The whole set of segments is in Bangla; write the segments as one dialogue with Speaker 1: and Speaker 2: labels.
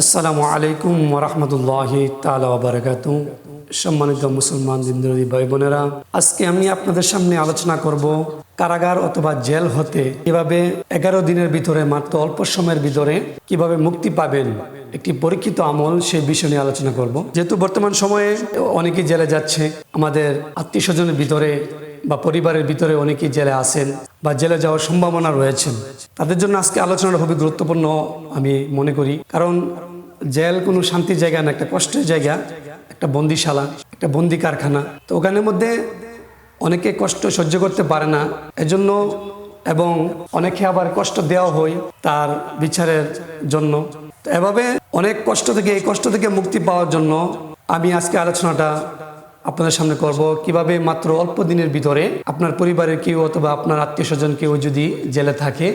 Speaker 1: আসসালামু আলাইকুম ওরহমতুল্লাহ তালা বারাকাতু সম্মানিত মুসলমান দিনদরী ভাই বোনেরা, আজকে আমি আপনাদের সামনে আলোচনা করব কারাগার অথবা জেল হতে, কীভাবে এগারো দিনের ভিতরে মাত্র অল্প সময়ের ভিতরে কীভাবে মুক্তি পাবেন একটি পরীক্ষিত আমল সেই বিষয় নিয়ে আলোচনা করব। যেহেতু বর্তমান সময়ে অনেকেই জেলে যাচ্ছে, আমাদের আত্মীয় স্বজনের ভিতরে বা পরিবারের ভিতরে অনেকেই জেলে আসেন বা জেলে যাওয়ার সম্ভাবনা রয়েছে। তাদের জন্য আজকে আলোচনাটা খুবই গুরুত্বপূর্ণ আমি মনে করি। কারণ জেল কোনো শান্তির জায়গা না, একটা কষ্টের জায়গা, একটা বন্দিশালা, একটা বন্দি কারখানা। তো ওখানের মধ্যে অনেকে কষ্ট সহ্য করতে পারে না। এজন্য এবং অনেকে আবার কষ্ট দেওয়া হয় তার বিচারের জন্য। এভাবে অনেক কষ্ট থেকে, এই কষ্ট থেকে মুক্তি পাওয়ার জন্য আমি আজকে আলোচনাটা আপনাদের সামনে করব। কীভাবে মাত্র অল্প দিনের ভিতরে আপনার পরিবারের কেউ অথবা আপনার আত্মীয় স্বজন কেউ যদি জেলে থাকে,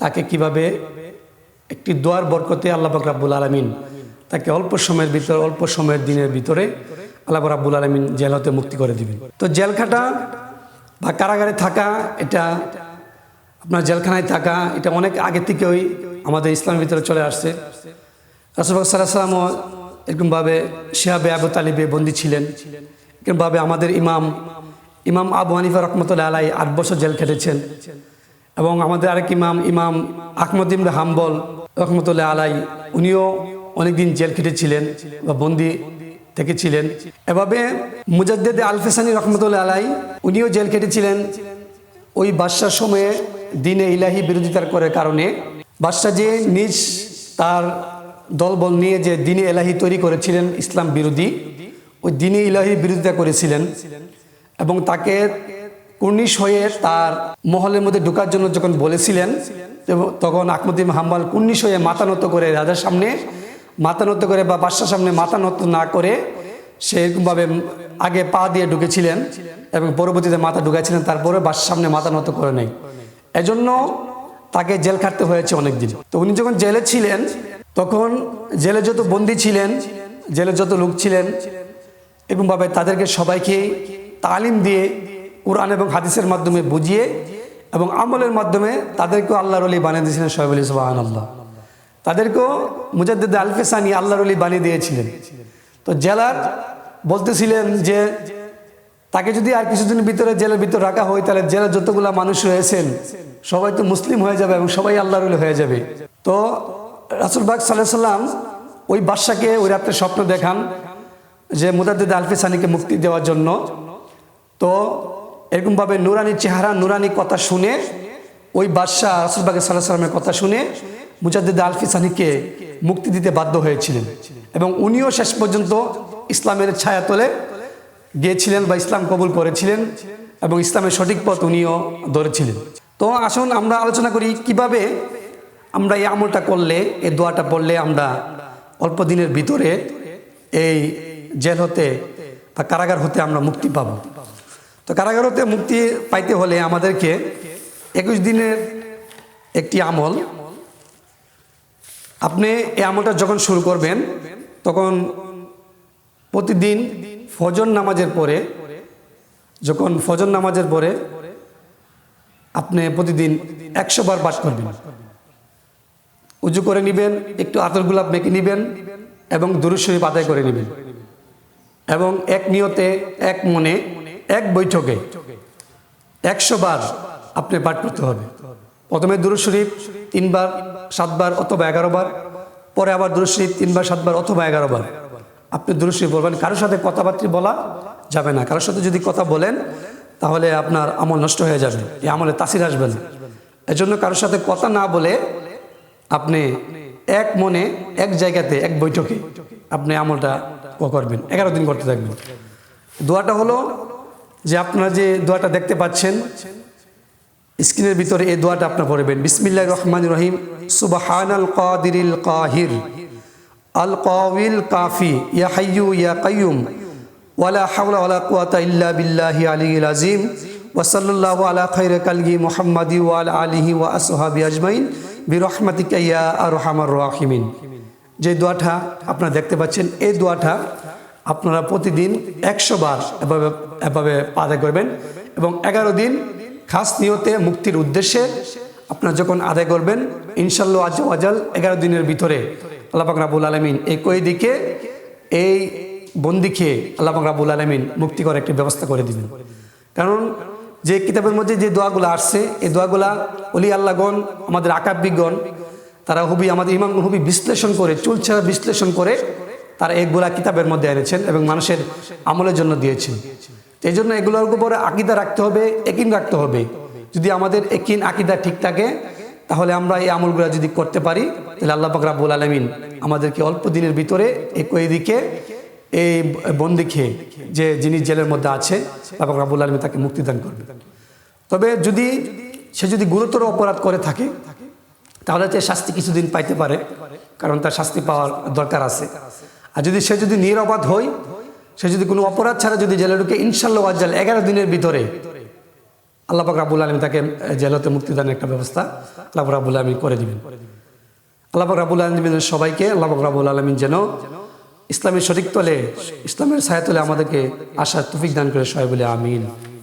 Speaker 1: তাকে কীভাবে একটি দোয়ার বরকতে আল্লাহ রাব্বুল আলমিন তাকে অল্প সময়ের ভিতরে, অল্প সময়ের দিনের ভিতরে আল্লাহ রাব্বুল আলমিন জেল হতে মুক্তি করে দিবেন। তো জেল খাটা বা কারাগারে থাকা, এটা আপনার জেলখানায় থাকা, এটা অনেক আগে থেকেই আমাদের ইসলামের ভিতরে চলে আসছে। রাসুল সাল্লাহ সাল্লামও এরকমভাবে শিহাবে আবু তালিবে বন্দী ছিলেন। এরকমভাবে আমাদের ইমাম ইমাম আবু হানিফা রহমতুল্লাহ আলাই আট বছর জেল খেটেছেন। এবং আমাদের আরেক ইমাম ইমাম আহমদ ইমরা হাম্বল রহমতুল্লাহ আলাই, উনিও অনেকদিন জেল খেটেছিলেন বা বন্দি থেকেছিলেন। এভাবে মুজাদ্দেদ আলফেসানি রহমতুল্লাহ আলাই, উনিও জেল খেটেছিলেন। ওই বাদশার সময়ে দিনে ইলাহি বিরোধিতার করার কারণে বাদশাহ যে নিজ তার দলবল নিয়ে যে দিনে এলাহি তৈরি করেছিলেন ইসলাম বিরোধী, ওই দিনে ইলাহি বিরোধিতা করেছিলেন এবং তাকে কুর্নিশ হয়ে তার মহলের মধ্যে ঢোকার জন্য যখন বলেছিলেন তখন আকমদিম হাম্বাল কুর্নিশ হয়ে মাথা নত করে রাজার সামনে, মাথা নত করে বা বাদশার সামনে মাথা নত না করে সে এরকমভাবে আগে পা দিয়ে ঢুকেছিলেন এবং পরবর্তীতে মাথা ঢুকেছিলেন তারপরে বাসার সামনে মাথা নত করে নেই। এজন্য তাকে জেল খাটতে হয়েছে অনেকদিন। তো উনি যখন জেলে ছিলেন তখন জেলে যত বন্দী ছিলেন, জেলে যত লোক ছিলেন, এবং এরকমভাবে তাদেরকে সবাইকে তালিম দিয়ে কোরআন এবং হাদিসের মাধ্যমে বুঝিয়ে এবং আমলের মাধ্যমে তাদেরকেও আল্লাহর অলি বানিয়ে দিয়েছিলেন সোহেব আলী সুবাহান আল্লাহ তাদেরকেও মুজাদ্দিদ আলফেসানি আল্লাহর অলি বানিয়ে দিয়েছিলেন। তো জেলার বলতেছিলেন যে, তাকে যদি আর কিছুদিন ভিতরে জেলের ভিতরে রাখা হয়, তাহলে জেলার যতগুলা মানুষ রয়েছেন, সবাই তো মুসলিম হয়ে যাবে এবং সবাই আল্লাহর হয়ে যাবে। তো রাসুলবাগ সাল্লাহ সাল্লাম ওই বাদশাকে ওই রাত্রে স্বপ্ন দেখান যে মুদাদ্দিদ আলফিসানিকে মুক্তি দেওয়ার জন্য। তো এরকমভাবে নুরানি চেহারা, নুরানি কথা শুনে ওই বাদশাহ রাসুলবাগে সাল্লাহ সাল্লামের কথা শুনে মুজাদ্দিদ আলফিসানিকে মুক্তি দিতে বাধ্য হয়েছিলেন এবং উনিও শেষ পর্যন্ত ইসলামের ছায়া তোলে গিয়েছিলেন বা ইসলাম কবুল করেছিলেন এবং ইসলামের সঠিক পথ উনিও ধরেছিলেন। তো আসুন আমরা আলোচনা করি কীভাবে আমরা এই আমলটা করলে, এই দোয়াটা পড়লে আমরা অল্প দিনের ভিতরে এই জেল হতে বা কারাগার হতে আমরা মুক্তি পাব। তো কারাগার হতে মুক্তি পাইতে হলে আমাদেরকে একুশ দিনের একটি আমল। আপনি এই আমলটা যখন শুরু করবেন, তখন প্রতিদিন ফজর নামাজের পরে, যখন ফজর নামাজের পরে আপনি প্রতিদিন একশো বার পাঠ করবেন। উজু করে নেবেন, একটু আতর গোলাপ মেখে নেবেন এবং দুরুদ শরীফ আদায় করে নেবেন। এবং এক নিয়তে, এক মনে, এক বৈঠকে একশো বার আপনি পাঠ করতে হবে। প্রথমে দুরুদ শরীফ তিনবার, সাতবার অথবা এগারো বার, পরে আবার দুরুদ শরীফ তিনবার, সাতবার অথবা এগারো বার। আপনি দুরুদ শরীফ বলবেন, কারোর সাথে কথাবার্তা বলা যাবে না। কারোর সাথে যদি কথা বলেন, তাহলে আপনার আমল নষ্ট হয়ে যাবে, এই আমলে তাসির আসবে না। এজন্য কারোর সাথে কথা না বলে আপনি এক মনে এক জায়গাতে এক বৈঠকে আপনি আমলটা ও করবেন। এগারো দিন করতে থাকবেন। দোয়াটা হলো যে আপনারা যে দোয়াটা দেখতে পাচ্ছেন, স্ক্রিনের ভিতরে এই দোয়াটা আপনার পড়বেন। বিসমিল্লাহ রহমান রহিম। সুবাহান আল কাদিরিল কাহির। আল কাউিল কাফি। ইয়া হাইয়ু ইয়া কাইয়ুম। ওয়ালা হাওলা ওয়ালা কুয়াতা ইল্লা বিল্লাহি আলিয়িল আজিম ওয়াসাল্লাল্লাহু আলা খাইর কালগি মুহাম্মাদি ওয়া আলা আলিহি ওয়া আসহাবি আজমাইন। আরহামার রাহিমিন। যে দোয়াটা আপনারা দেখতে পাচ্ছেন, এই দোয়াটা আপনারা প্রতিদিন একশো বার এভাবে এভাবে আদায় করবেন এবং এগারো দিন খাস নিয়তে মুক্তির উদ্দেশ্যে আপনারা যখন আদায় করবেন ইনশাল্লাহ আজ আজাল এগারো দিনের ভিতরে আল্লাহ পাক রাবুল আলমিন এই কয়েদিকে এই বন্দিকে আল্লাহ পাক রাবুল আলমিন মুক্তি করার একটি ব্যবস্থা করে দিবেন। কারণ যে কিতাবের মধ্যে যে দোয়াগুলো আসছে, এই দোয়াগুলা অলি আল্লাহগণ, আমাদের আকাব্বিগণ, তারা হুবি আমাদের ইমাম হুবি বিশ্লেষণ করে চুলছাড়া বিশ্লেষণ করে, তারা এগুলা কিতাবের মধ্যে এনেছেন এবং মানুষের আমলের জন্য দিয়েছেন। এই জন্য এগুলোর উপরে আকিদা রাখতে হবে, একিন রাখতে হবে। যদি আমাদের একিন, আকিদা ঠিক থাকে, তাহলে আমরা এই আমলগুলো যদি করতে পারি, তাহলে আল্লাহ পাক রাব্বুল আলমিন আমাদেরকে অল্প দিনের ভিতরে এই কয়েদিকে এই বন্দিকে যে যিনি জেলের মধ্যে আছে পাক রাব্বুল আলমিন তাকে মুক্তিদান করবে। তবে যদি সে যদি গুরুতর অপরাধ করে থাকে, তাহলে সে শাস্তি কিছুদিন পাইতে পারে, কারণ তার শাস্তি পাওয়ার দরকার আছে। আর যদি সে যদি নিরবাদ হয়, সে যদি কোনো অপরাধ ছাড়া যদি জেলে ঢুকে, ইনশাল্লাহ আজ্জাল এগারো দিনের ভিতরে আল্লাহ পাক রাবুল আলমী তাকে জেলতে মুক্তিদানের একটা ব্যবস্থা আল্লাহ রাবুল আলমী করে দিবেন। আল্লাহ রাবুল আলমিনের সবাইকে, আল্লাহ রাবুল আলমিন যেন ইসলামের সঠিক তলে ইসলামের সায়াতলে আমাদেরকে আশার তুফিক দান করে সবাই বলে আমিন।